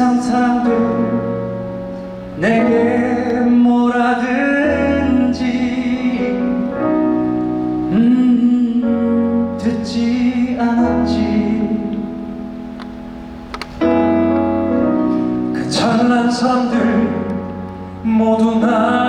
세상 사람들 내게 뭐라든지 음 듣지 않았지. 그 찬란 사람들 모두 날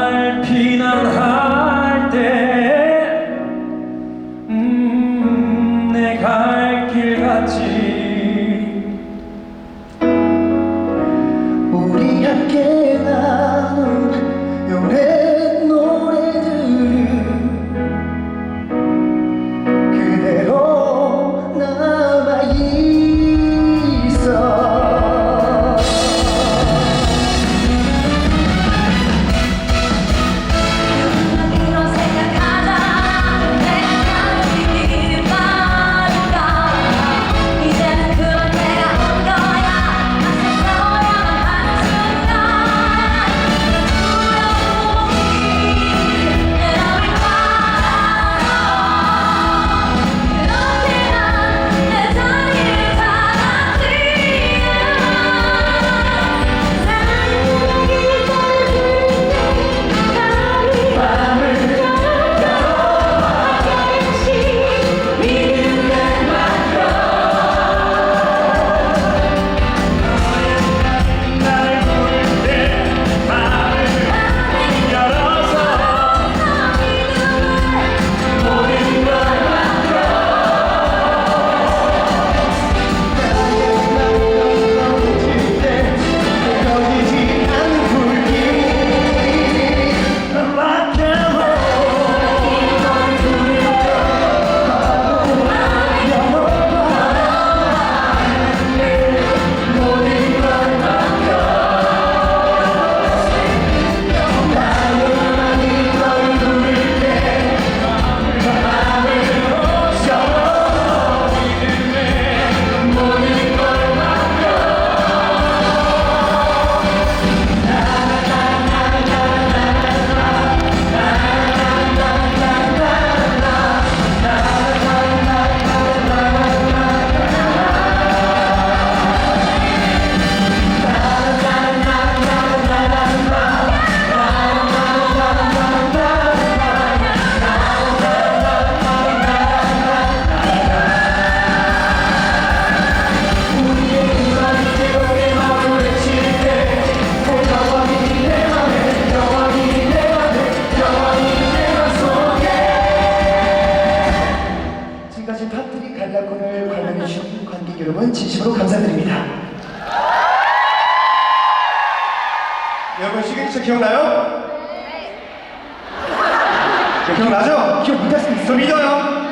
갈라콘을 관람해주신 관객 여러분 진심으로 감사드립니다 여러분 시그니처 기억나요? 네. 기억나죠? 기억 못할 수 있어 저 믿어요.